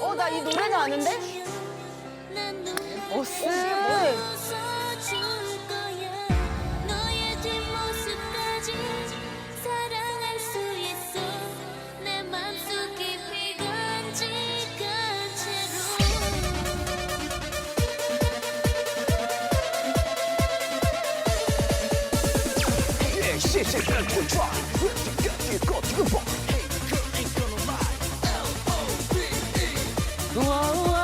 어, 나 이 노래는 아는데? 어스. 있어 내 맘속 깊이 간 Whoa.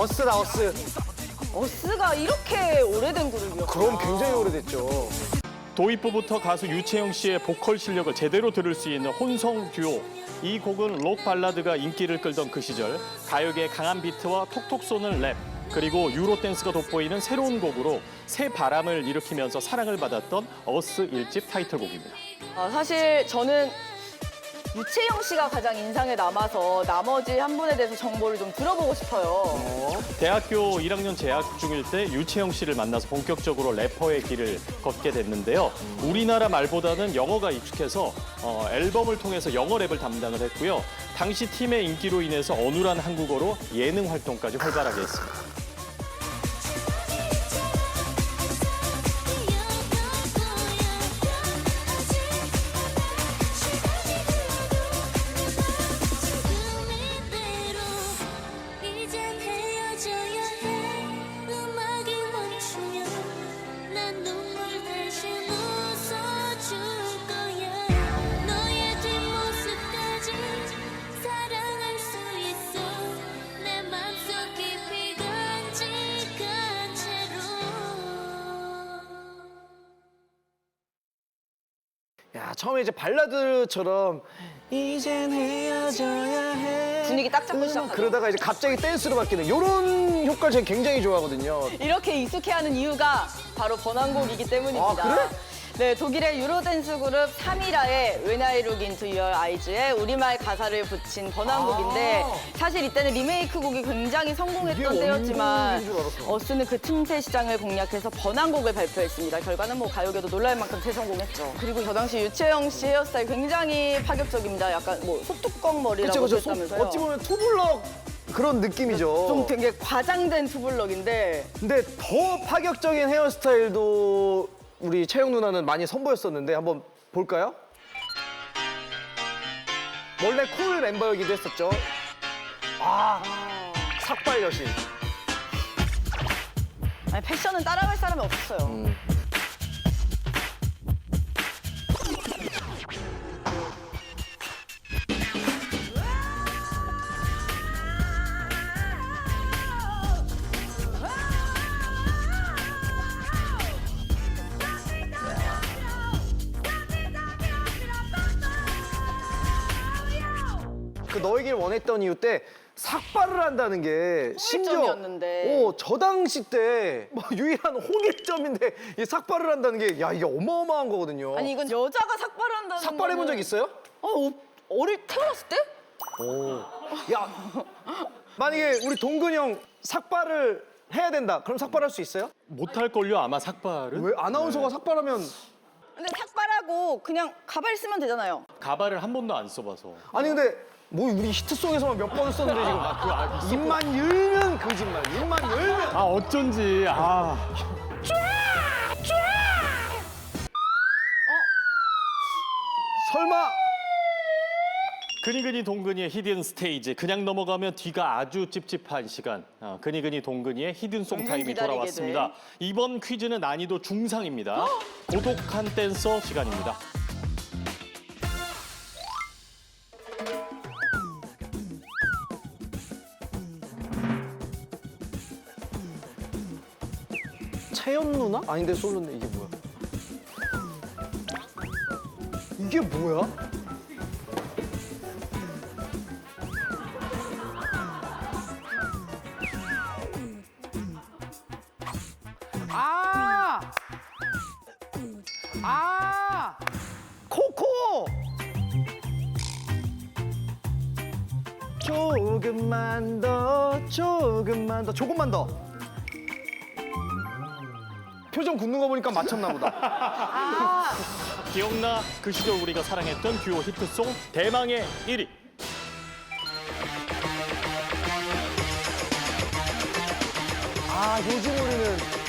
어스다 어스. 어스가 이렇게 오래된 그룹이었구나. 그럼 굉장히 오래됐죠. 도입부부터 가수 유채영 씨의 보컬 실력을 제대로 들을 수 있는 혼성 듀오. 이 곡은 록 발라드가 인기를 끌던 그 시절 가요계의 강한 비트와 톡톡 쏘는 랩 그리고 유로 댄스가 돋보이는 새로운 곡으로 새 바람을 일으키면서 사랑을 받았던 어스 일집 타이틀곡입니다. 아, 사실 저는 유채영 씨가 가장 인상에 남아서 나머지 한 분에 대해서 정보를 좀 들어보고 싶어요. 대학교 1학년 재학 중일 때 유채영 씨를 만나서 본격적으로 래퍼의 길을 걷게 됐는데요. 우리나라 말보다는 영어가 익숙해서 어, 앨범을 통해서 영어 랩을 담당을 했고요. 당시 팀의 인기로 인해서 어눌한 한국어로 예능 활동까지 활발하게 했습니다. 처음에 이제 발라드처럼 이젠 헤어져야 해. 분위기 딱 잡고 시작하죠. 그러다가 이제 갑자기 댄스로 바뀌는 이런 효과를 제가 굉장히 좋아하거든요. 이렇게 익숙해하는 이유가 바로 번안곡이기 때문입니다. 아, 그래? 네, 독일의 유로댄스 그룹 3이라의 When I Look Into Your Eyes에 우리말 가사를 붙인 번안곡인데 아. 사실 이때는 리메이크 곡이 굉장히 성공했던 때였지만. 어스는 그 틈새 시장을 공략해서 번안곡을 발표했습니다. 결과는 뭐 가요계도 놀랄 만큼 대성공했죠. 그리고 저 당시 유채영 씨 헤어스타일 굉장히 파격적입니다. 약간 뭐 소뚜껑 머리라고 그쵸 그쵸. 했다면서요. 어찌 보면 투블럭 그런 느낌이죠. 좀 되게 과장된 투블럭인데 근데 더 파격적인 헤어스타일도 우리 채영 누나는 많이 선보였었는데 한번 볼까요? 원래 쿨 멤버이기도 했었죠. 아, 삭발 여신. 아니, 패션은 따라갈 사람이 없었어요. 음. 너에길 원했던 이유 때 삭발을 한다는 게 심지어 홍일점이었는데. 어, 저 당시 때뭐 유일한 홍일점인데 이 삭발을 한다는 게 야 이게 어마어마한 거거든요. 아니 이건 여자가 삭발을 한다는 삭발해 본 적 거는- 있어요? 어, 어, 어릴 태어났을 때? 오. 야 만약에 우리 동근이 형 삭발을 해야 된다. 그럼 삭발할 수 있어요? 못할걸요 아마 삭발은? 왜 아나운서가 삭발하면 근데 삭발하고 그냥 가발 쓰면 되잖아요. 가발을 한 번도 안 써봐서. 아니 근데 뭐 우리 히트송에서만 몇 번 썼는데 지금 아, 입만 열면 거짓말. 입만 열면. 아 어쩐지 아. 설마. 그니그니 동근이의 히든 스테이지. 그냥 넘어가면 뒤가 아주 찝찝한 시간. 아, 그니그니 동근이의 히든송 정말 타임이 기다리게 돌아왔습니다. 이번 퀴즈는 난이도 중상입니다. 고독한 댄서 시간입니다 채연 누나? 아닌데 솔로인데 이게 뭐야? 이게 뭐야? 아! 아! 코코! 조금만 더, 조금만 더, 조금만 더. 표정 굳는 거 보니까 맞췄나 보다. 기억나 그 시절 우리가 사랑했던 듀오 히트송 대망의 1위 아, 요즘 우리는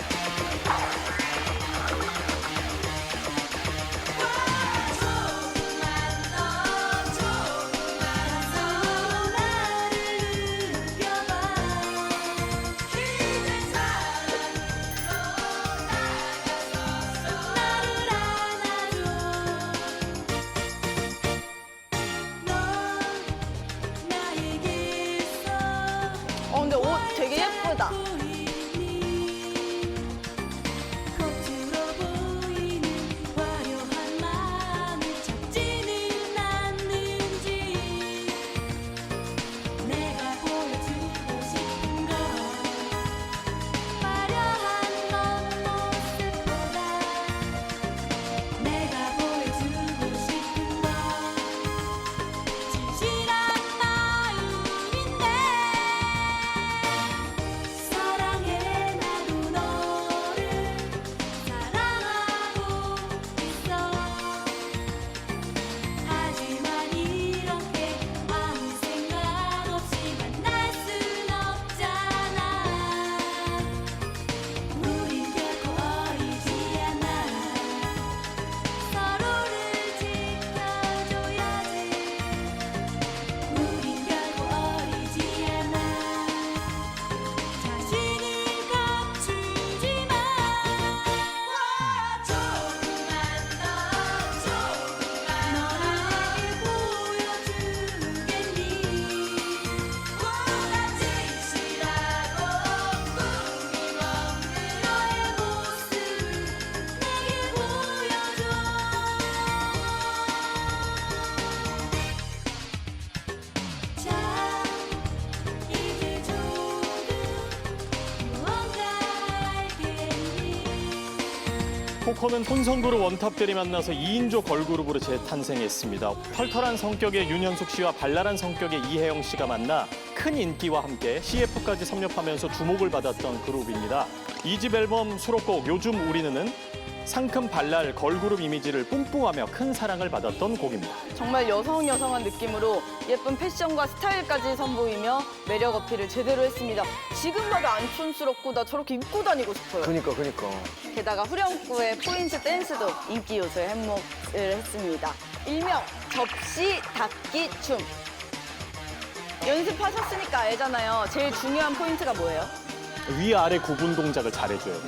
코코는 혼성그룹 원탑들이 만나서 2인조 걸그룹으로 재탄생했습니다. 털털한 성격의 윤현숙 씨와 발랄한 성격의 이혜영 씨가 만나 큰 인기와 함께 CF까지 섭렵하면서 주목을 받았던 그룹입니다. 이 집 앨범 수록곡 요즘 우리는은 상큼 발랄 걸그룹 이미지를 뿜뿜하며 큰 사랑을 받았던 곡입니다. 정말 여성 여성한 느낌으로 예쁜 패션과 스타일까지 선보이며 매력 어필을 제대로 했습니다. 지금 봐도 안 촌스럽고 나 저렇게 입고 다니고 싶어요. 그니까 그니까. 게다가 후렴구의 포인트 댄스도 인기 요소에 한몫을 했습니다. 일명 접시 닦기 춤. 연습하셨으니까 알잖아요. 제일 중요한 포인트가 뭐예요? 위아래 구분 동작을 잘해줘요.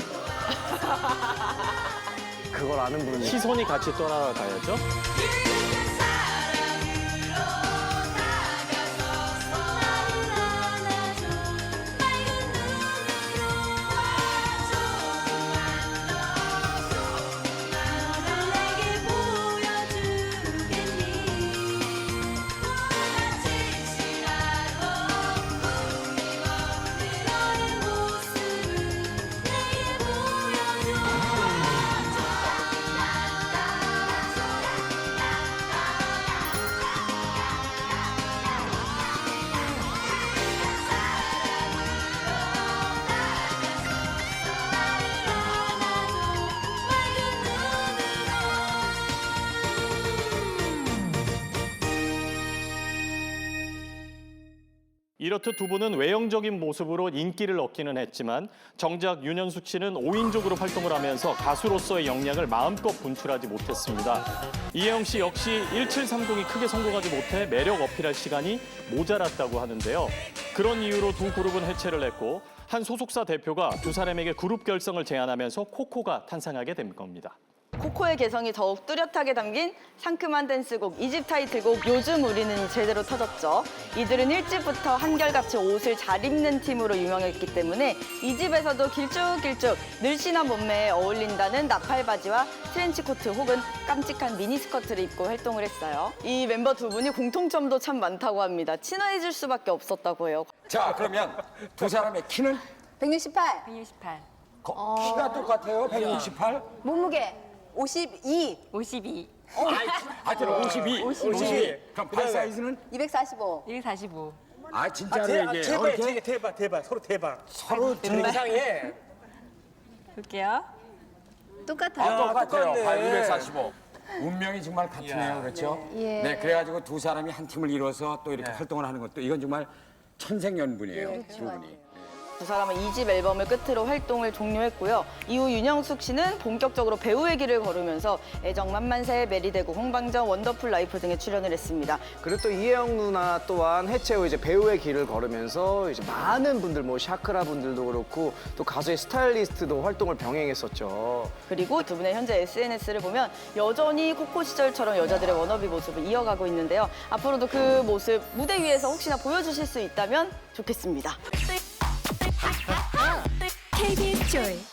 그걸 아는 분이. 시선이 같이 떠나가야죠. 이렇듯 두 분은 외형적인 모습으로 인기를 얻기는 했지만 정작 윤현숙 씨는 5인족으로 활동을 하면서 가수로서의 역량을 마음껏 분출하지 못했습니다. 이혜영 씨 역시 1730이 크게 성공하지 못해 매력 어필할 시간이 모자랐다고 하는데요. 그런 이유로 두 그룹은 해체를 했고 한 소속사 대표가 두 사람에게 그룹 결성을 제안하면서 코코가 탄생하게 된 겁니다. 코코의 개성이 더욱 뚜렷하게 담긴 상큼한 댄스곡, 이집 타이틀곡 요즘 우리는 제대로 터졌죠. 이들은 일찍부터 한결같이 옷을 잘 입는 팀으로 유명했기 때문에 이 집에서도 길쭉길쭉 늘씬한 몸매에 어울린다는 나팔 바지와 트렌치 코트 혹은 깜찍한 미니 스커트를 입고 활동을 했어요. 이 멤버 두 분이 공통점도 참 많다고 합니다. 친해질 수밖에 없었다고 해요. 자 그러면 두 사람의 키는 168. 168, 거- 키가 똑같아요. 168. 몸무게 52. 52, 하여튼 52. 52. 그럼 발 사이즈는 245. 145. 아 진짜로 이게 대박, 이렇게 되게 대박, 대박, 서로 대박. 서로 이상해. 볼게요. 똑같아요. 아, 똑같아요. 똑같네. 발 245. 운명이 정말 같으네요. 그렇죠? 예. 네. 그래가지고 두 사람이 한 팀을 이뤄서 또 이렇게 활동을 하는 것도 이건 정말 천생연분이에요. 두 분이. 두 사람은 이집 앨범을 끝으로 활동을 종료했고요. 이후 윤영숙 씨는 본격적으로 배우의 길을 걸으면서 애정 만만세, 메리대구, 홍방정, 원더풀 라이프 등에 출연을 했습니다. 그리고 또 이혜영 누나 또한 해체 후 이제 배우의 길을 걸으면서 이제 많은 분들 뭐 샤크라 분들도 그렇고 또 가수의 스타일리스트도 활동을 병행했었죠. 그리고 두 분의 현재 SNS를 보면 여전히 코코 시절처럼 여자들의 워너비 모습을 이어가고 있는데요. 앞으로도 그 모습 무대 위에서 혹시나 보여주실 수 있다면 좋겠습니다. KBS 조이